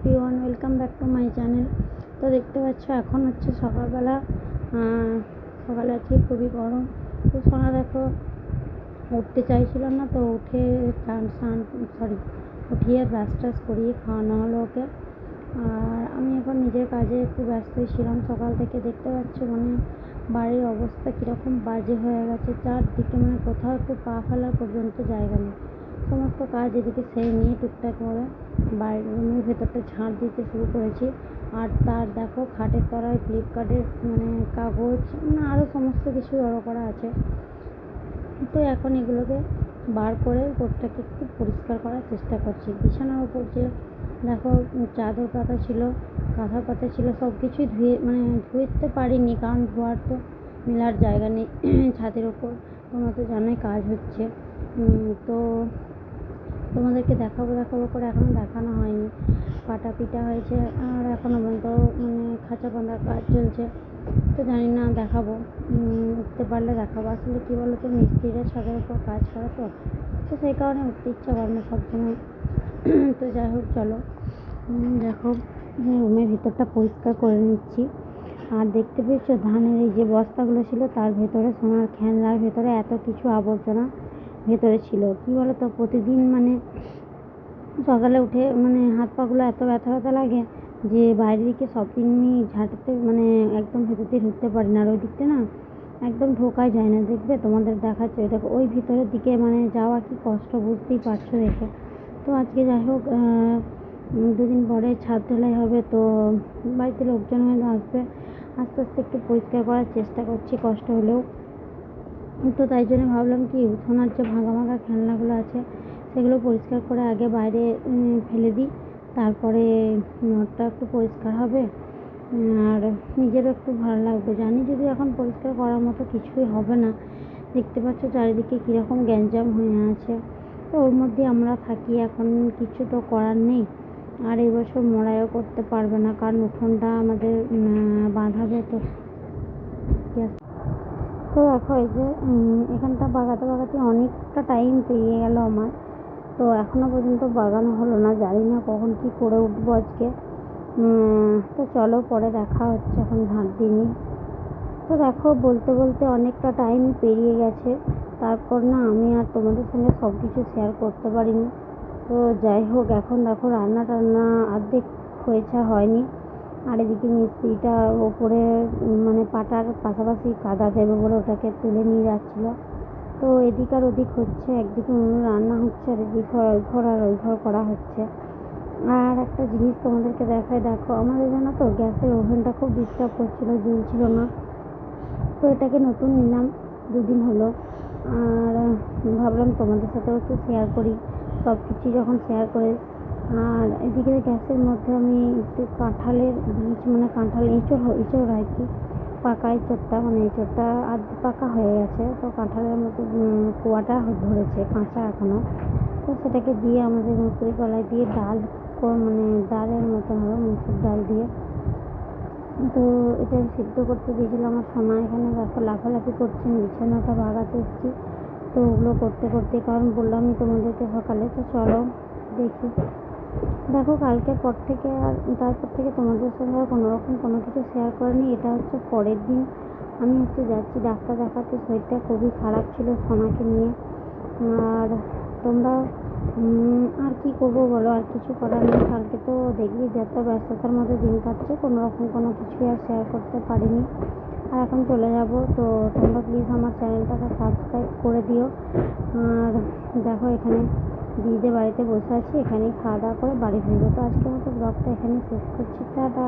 Everyone welcome back to my channel তো দেখতে পাচ্ছ, এখন হচ্ছে সকালবেলা সকালে আজকে খুবই গরম। তো সোনা দেখো, উঠতে চাইছিল না, তো উঠে স্নান স্নান সরি উঠিয়ে ব্রাশ ট্রাশ করিয়ে খাওয়ানো হলো ওকে। আর আমি এখন নিজের কাজে একটু ব্যস্তই ছিলাম সকাল থেকে। দেখতে পাচ্ছ মানে বাড়ির অবস্থা কীরকম বাজে হয়ে গেছে, চারদিকে মানে কোথাও একটু পা ফেলার পর্যন্ত জায়গা নেই। সমস্ত কাজ এদিকে সেরে নিয়ে টুকটাক করে বাড়ির রুমের ভেতরটা ঝাঁট দিতে শুরু করেছি। আর তার দেখো খাটের তলায় ফ্লিপকার্টের মানে কাগজ মানে আরও সমস্ত কিছু জড়ো করা আছে। তো এখন এগুলোকে বার করে উপরটাকে একটু পরিষ্কার করার চেষ্টা করছি। বিছানার উপর যে দেখো চাদর পাতা ছিল, কাঁথা পাতা ছিল, সব কিছুই ধুয়ে মানে ধুতে পারিনি কারণ ধোয়ার তো মেলার জায়গা নেই। ছাদের ওপর তোমরা তো জানোই কাজ হচ্ছে। তো তোমাদেরকে দেখাবো দেখাবো করে এখনও দেখানো হয়নি। পাটা পিটা হয়েছে আর এখনও পর্যন্ত মানে খাঁচা বাঁধার কাজ চলছে। তো জানি না, দেখাবো। উঠতে পারলে দেখাবো। আসলে কী বলো তো মিস্ত্রিরা ছাদের উপর কাজ করে তো। তো সেই কারণে উঠতে ইচ্ছা করে না সবসময়। তো যাই হোক, চলো। দেখো রুমের ভিতরটা পরিষ্কার করে নিচ্ছি। আর দেখতে পেয়েছ, ধানের এই যে বস্তাগুলো ছিল, তার ভেতরে সোনার খেলনার ভেতরে এত কিছু আবর্জনা। ভেতরে ছিল। কী বলো তো প্রতিদিন মানে সকালে উঠে মানে হাত পাগুলো এত ব্যথা ব্যথা লাগে যে বাইরের দিকে সব দিনই ঝাঁটাতে মানে একদম ভেতর দিয়ে ঢুকতে পারি না। আর ওই দিকটা না একদম ঢোকাই যায় না। দেখবে তোমাদের দেখাচ্ছে। দেখো, ওই ভিতরের দিকে মানে যাওয়া কি কষ্ট বুঝতেই পারছ দেখে। তো আজকে যাই হোক দুদিন পরে ছাদ ঢালাই হবে। তো বাড়িতে লোকজন হয়তো আসবে। আস্তে আস্তে একটু পরিষ্কার করার চেষ্টা করছি, কষ্ট হলেও। তো তাই জন্য ভাবলাম কি, সোনার যে ভাঙা ভাঙা খেলনাগুলো আছে, সেগুলো পরিষ্কার করে আগে বাইরে ফেলে দিই। তারপরে ঘরটা একটু পরিষ্কার হবে। আর নিজেরও একটু ভালো লাগবে। জানি যদি এখন পরিষ্কার করার মতো কিছুই হবে না। দেখতে পাচ্ছ চারিদিকে কীরকম গ্যাঞ্জাম হয়ে আছে। তো ওর মধ্যে আমরা থাকি, এখন কিছু তো করার নেই। আর এই বছর মড়াইও করতে পারবে না, কারণ উঠোনটা আমাদের বাঁধাবে তো. তো দেখো এই যে এখানটা বাগাতে বাগাতে অনেকটা টাইম পেরিয়ে গেল আমার। তো এখনও পর্যন্ত বাগানো হলো না, জানি না কখন কি করে উঠবো আজকে। তো চলো পরে দেখা হচ্ছে এখন ঝাঁট দিইনি তো দেখো, বলতে বলতে অনেকটা টাইম পেরিয়ে গেছে। তারপর না আমি আর তোমাদের সঙ্গে সব কিছু শেয়ার করতে পারিনি। তো যাই হোক, এখন দেখো রান্না টান্না অর্ধেক হয়েছে, হয়নি। আর এদিকে মিস্ত্রিটা ওপরে মানে পাটার পাশাপাশি কাদা দেবে বলে ওটাকে তুলে নিয়ে যাচ্ছিল। তো এদিক আর ওদিক হচ্ছে, একদিকে রান্না হচ্ছে আর এদিক ওই ঘর আর ওই ঘর করা হচ্ছে। আর একটা জিনিস তোমাদেরকে দেখায় দেখো আমাদের জানো তো গ্যাসের ওভেনটা খুব ডিস্টার্ব করছিল, জ্বলছিল না। তো এটাকে নতুন নিলাম, দুদিন হলো। আর ভাবলাম তোমাদের সাথেও একটু শেয়ার করি। সব কিছু যখন শেয়ার করে আর এদিকে গ্যাসের মধ্যে আমি একটু কাঁঠালের বীজ মানে কাঁঠাল, এঁচড় এঁচড় আর কি, পাকা এঁচড়টা মানে এঁচড়টা আধ পাকা হয়ে গেছে। তো কাঁঠালের মতো কুয়াটা ধরেছে, কাঁচা এখনও তো সেটাকে দিয়ে আমাদের মুসুরি কলাই দিয়ে ডাল মানে ডালের মতো হবে, মুসুর ডাল দিয়ে। তো এটা সিদ্ধ করতে দিয়েছিলাম, আমার সময় এখানে দেখো লাফালাফি করছেন বিছানাটা বাগাতে এসেছি। তো ওগুলো করতে করতে, কারণ বললামই তোমাদেরকে সকালে, তো চলো দেখি। দেখো কালকে পর থেকে আর তারপর থেকে তোমাদের সঙ্গে আর কোনো রকম কোনো কিছু শেয়ার করিনি। এটা হচ্ছে পরের দিন। আমি হচ্ছে যাচ্ছি ডাক্তার দেখাতে। শরীরটা খুবই খারাপ ছিল সোনাকে নিয়ে। আর তোমরা আর কি করব বলো? আর কিছু করার নেই। কালকে তো দেখবি যত ব্যস্ততার মধ্যে দিন কাটছে। কোনো রকম কোনো কিছুই আর শেয়ার করতে পারিনি। আর এখন চলে যাব। তো তোমরা প্লিজ আমার চ্যানেলটাকে সাবস্ক্রাইব করে দিও। আর দেখো এখানে দিদিদের বাড়িতে বসে আছি, এখানেই খাওয়া দাওয়া করে বাড়ি ফিরবো। তো আজকের মতো ব্লগটা এখানেই শেষ করছি। টাটা।